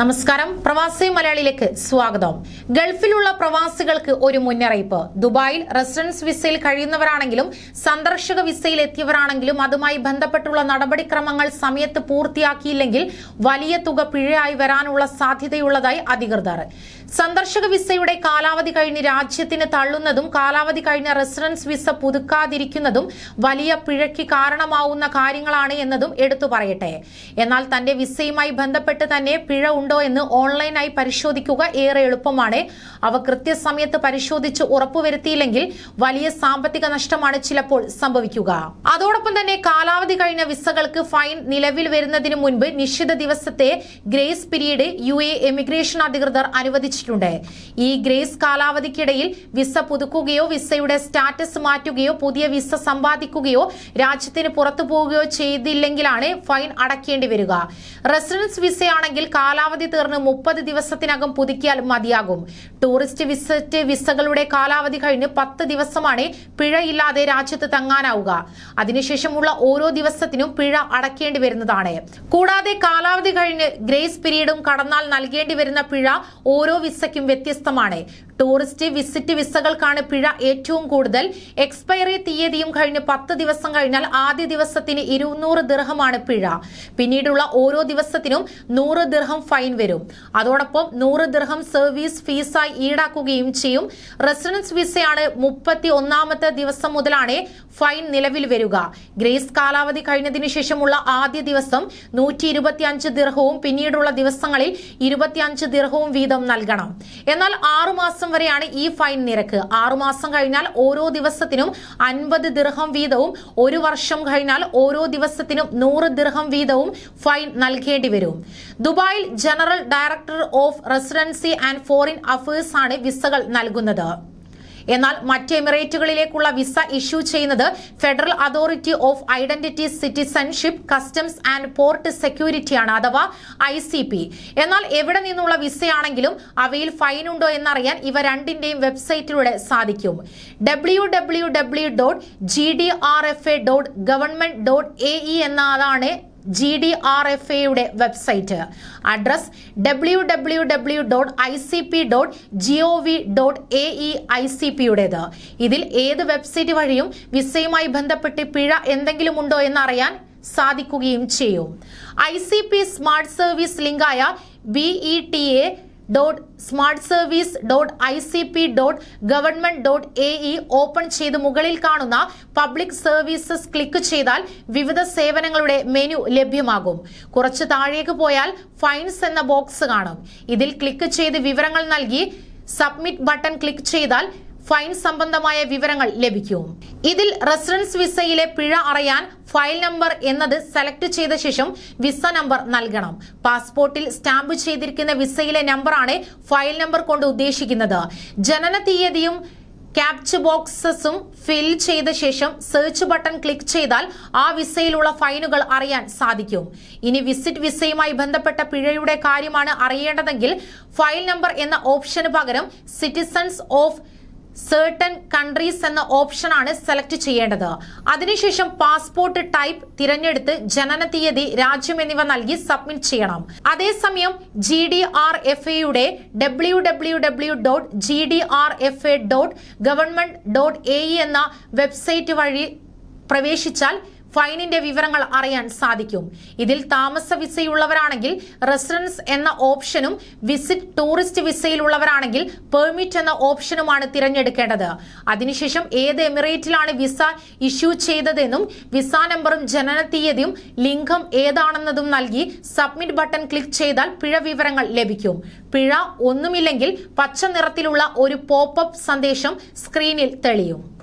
നമസ്കാരം. പ്രവാസി മലയാളിയിലേക്ക് സ്വാഗതം. ഗൾഫിലുള്ള പ്രവാസികൾക്ക് ഒരു മുന്നറിയിപ്പ്. ദുബായിൽ റെസിഡൻസ് വിസയിൽ കഴിയുന്നവരാണെങ്കിലും സന്ദർശക വിസയിൽ എത്തിയവരാണെങ്കിലും അതുമായി ബന്ധപ്പെട്ടുള്ള നടപടിക്രമങ്ങൾ സമയത്ത് പൂർത്തിയാക്കിയില്ലെങ്കിൽ വലിയ തുക പിഴയായി വരാനുള്ള സാധ്യതയുള്ളതായി അധികൃതർ. സന്ദർശക വിസയുടെ കാലാവധി കഴിഞ്ഞ് രാജ്യത്തിന് തള്ളുന്നതും കാലാവധി കഴിഞ്ഞ റെസിഡൻസ് വിസ പുതുക്കാതിരിക്കുന്നതും വലിയ പിഴയ്ക്ക് കാരണമാവുന്ന കാര്യങ്ങളാണ് എന്നതും എടുത്തു പറയട്ടെ. എന്നാൽ തന്റെ വിസയുമായി ബന്ധപ്പെട്ട് തന്നെ പിഴ ഉണ്ടോ എന്ന് ഓൺലൈനായി പരിശോധിക്കുക ഏറെ എളുപ്പമാണ്. അവ കൃത്യസമയത്ത് പരിശോധിച്ച് ഉറപ്പുവരുത്തിയില്ലെങ്കിൽ വലിയ സാമ്പത്തിക നഷ്ടമാണ് ചിലപ്പോൾ സംഭവിക്കുക. അതോടൊപ്പം തന്നെ കാലാവധി കഴിഞ്ഞ വിസകൾക്ക് ഫൈൻ നിലവിൽ വരുന്നതിന് മുൻപ് നിശ്ചിത ദിവസത്തെ grace period U A emigration അധികൃതർ അനുവദിച്ചിട്ടുണ്ട്. ഈ ഗ്രേസ് കാലാവധിക്കിടയിൽ വിസ പുതുക്കുകയോ വിസയുടെ സ്റ്റാറ്റസ് മാറ്റുകയോ പുതിയ വിസ സമ്പാദിക്കുകയോ രാജ്യത്തിന് പുറത്തു പോവുകയോ ചെയ്തില്ലെങ്കിലാണ് ഫൈൻ അടയ്ക്കേണ്ടി വരിക. റെസിഡൻസ് വിസയാണെങ്കിൽ കാലാവധി തീർന്ന് മുപ്പത് ദിവസത്തിനകം പുതുക്കിയാൽ മതിയാകും. ടൂറിസ്റ്റ് വിസിറ്റ് വിസകളുടെ കാലാവധി കഴിഞ്ഞ് പത്ത് ദിവസമാണ് പിഴയില്ലാതെ രാജ്യത്ത് തങ്ങാനാവുക. അതിനുശേഷമുള്ള ഓരോ ദിവസത്തിനും പിഴ അടക്കേണ്ടി വരുന്നതാണ്. കൂടാതെ കാലാവധി കഴിഞ്ഞ് ഗ്രേസ് പീരീഡും കടന്നാൽ നൽകേണ്ടി വരുന്ന പിഴ ഓരോ വിസയ്ക്കും വ്യത്യസ്തമാണ്. ടൂറിസ്റ്റ് വിസിറ്റ് വിസകൾക്കാണ് പിഴ ഏറ്റവും കൂടുതൽ. എക്സ്പയറി തീയതിയും കഴിഞ്ഞ് പത്ത് ദിവസം കഴിഞ്ഞാൽ ആദ്യ ദിവസത്തിന് ഇരുന്നൂറ് ദിർഹമാണ് പിഴ. പിന്നീടുള്ള ഓരോ ദിവസത്തിനും നൂറ് ദിർഹം ഫൈൻ വരും. അതോടൊപ്പം നൂറ് ദിർഹം സർവീസ് ഫീസായി ഈടാക്കുകയും ചെയ്യും. റെസിഡൻസ് വിസയാണ് മുപ്പത്തി ഒന്നാമത്തെ ദിവസം മുതലാണ് ഫൈൻ നിലവിൽ വരിക. ഗ്രേസ് കാലാവധി കഴിഞ്ഞതിനു ശേഷമുള്ള ആദ്യ ദിവസം നൂറ്റി ഇരുപത്തിയഞ്ച് ദിർഹവും പിന്നീടുള്ള ദിവസങ്ങളിൽ ഇരുപത്തിയഞ്ച് ദിർഹവും വീതം നൽകണം. എന്നാൽ ആറുമാസം വരെയാണ് ഈ ഫൈൻ നിരക്ക്. ആറുമാസം കഴിഞ്ഞാൽ ഓരോ ദിവസത്തിനും അൻപത് ദിർഹം വീതവും ഒരു വർഷം കഴിഞ്ഞാൽ ഓരോ ദിവസത്തിനും നൂറ് ദിർഹം വീതവും ഫൈൻ നൽകേണ്ടി വരും. ദുബായിൽ general director of residency and foreign affairs ആണ് വിസകൾ നൽകുന്നത്. എന്നാൽ മറ്റ് എമിറേറ്റുകളിലേക്കുള്ള വിസ ഇഷ്യൂ ചെയ്യുന്നത് federal authority of identity citizenship customs and port സെക്യൂരിറ്റിയാണ് അഥവാ ഐ എന്നാൽ എവിടെ നിന്നുള്ള വിസയാണെങ്കിലും അവയിൽ ഫൈൻ ഉണ്ടോ എന്നറിയാൻ ഇവ രണ്ടിന്റെയും വെബ്സൈറ്റിലൂടെ സാധിക്കും. ഡബ്ല്യു എന്നതാണ് ജി ഡി ആർ എഫ് എയുടെ website. Address W W W dot I C P dot G O V dot A E I C പിയുടേത് ഇതിൽ ഏത് വെബ്സൈറ്റ് വഴിയും വിസയുമായി ബന്ധപ്പെട്ട് പിഴ എന്തെങ്കിലും ഉണ്ടോ എന്നറിയാൻ സാധിക്കുകയും ചെയ്യും. I C P smart service ലിങ്കായ B E T A dot smart service dot I C P dot government dot A E open ചെയ്ത് മുകളിൽ കാണുന്ന പബ്ലിക് സർവീസസ് ക്ലിക്ക് ചെയ്താൽ വിവിധ സേവനങ്ങളുടെ മെനു ലഭ്യമാകും. കുറച്ച് താഴേക്ക് പോയാൽ ഫൈൻസ് എന്ന ബോക്സ് കാണും. ഇതിൽ ക്ലിക്ക് ചെയ്ത് വിവരങ്ങൾ നൽകി സബ്മിറ്റ് ബട്ടൺ ക്ലിക്ക് ചെയ്താൽ ഫൈൻ സംബന്ധമായ വിവരങ്ങൾ ലഭിക്കും. ഇതിൽ റെസിഡൻസ് വിസയിലെ പിഴ അറിയാൻ ഫയൽ നമ്പർ എന്നത് സെലക്ട് ചെയ്ത ശേഷം വിസ നമ്പർ നൽകണം. പാസ്പോർട്ടിൽ സ്റ്റാമ്പ് ചെയ്തിരിക്കുന്ന വിസയിലെ നമ്പറാണ് ഫയൽ നമ്പർ കൊണ്ട് ഉദ്ദേശിക്കുന്നത്. ജനന തീയതിയും ക്യാപ്ച് ബോക്സസും ഫിൽ ചെയ്ത ശേഷം സെർച്ച് ബട്ടൺ ക്ലിക്ക് ചെയ്താൽ ആ വിസയിലുള്ള ഫൈനുകൾ അറിയാൻ സാധിക്കും. ഇനി വിസിറ്റ് വിസയുമായി ബന്ധപ്പെട്ട പിഴയുടെ കാര്യമാണ് അറിയേണ്ടതെങ്കിൽ ഫയൽ നമ്പർ എന്ന ഓപ്ഷന് പകരം സിറ്റിസൺസ് ഓഫ് സേർട്ടൺ കൺട്രീസ് എന്ന ഓപ്ഷനാണ് സെലക്ട് ചെയ്യേണ്ടത്. അതിനുശേഷം പാസ്പോർട്ട് ടൈപ്പ് തിരഞ്ഞെടുത്ത് ജനന തീയതി രാജ്യം എന്നിവ നൽകി സബ്മിറ്റ് ചെയ്യണം. അതേസമയം ജി ഡി ആർ എഫ് എയുടെ W W W dot G D R F A dot government dot A എന്ന വെബ്സൈറ്റ് വഴി പ്രവേശിച്ചാൽ ഫൈനിന്റെ വിവരങ്ങൾ അറിയാൻ സാധിക്കും. ഇതിൽ താമസ വിസയുള്ളവരാണെങ്കിൽ റെസിഡൻസ് എന്ന ഓപ്ഷനും വിസിറ്റ് ടൂറിസ്റ്റ് വിസയിലുള്ളവരാണെങ്കിൽ പെർമിറ്റ് എന്ന ഓപ്ഷനുമാണ് തിരഞ്ഞെടുക്കേണ്ടത്. അതിനുശേഷം ഏത് എമിറേറ്റിലാണ് വിസ ഇഷ്യൂ ചെയ്തതെന്നും വിസ നമ്പറും ജനന തീയതിയും ലിംഗം ഏതാണെന്നതും നൽകി സബ്മിറ്റ് ബട്ടൺ ക്ലിക്ക് ചെയ്താൽ പിഴ വിവരങ്ങൾ ലഭിക്കും. പിഴ ഒന്നുമില്ലെങ്കിൽ പച്ച നിറത്തിലുള്ള ഒരു പോപ്പ് സന്ദേശം സ്ക്രീനിൽ തെളിയും.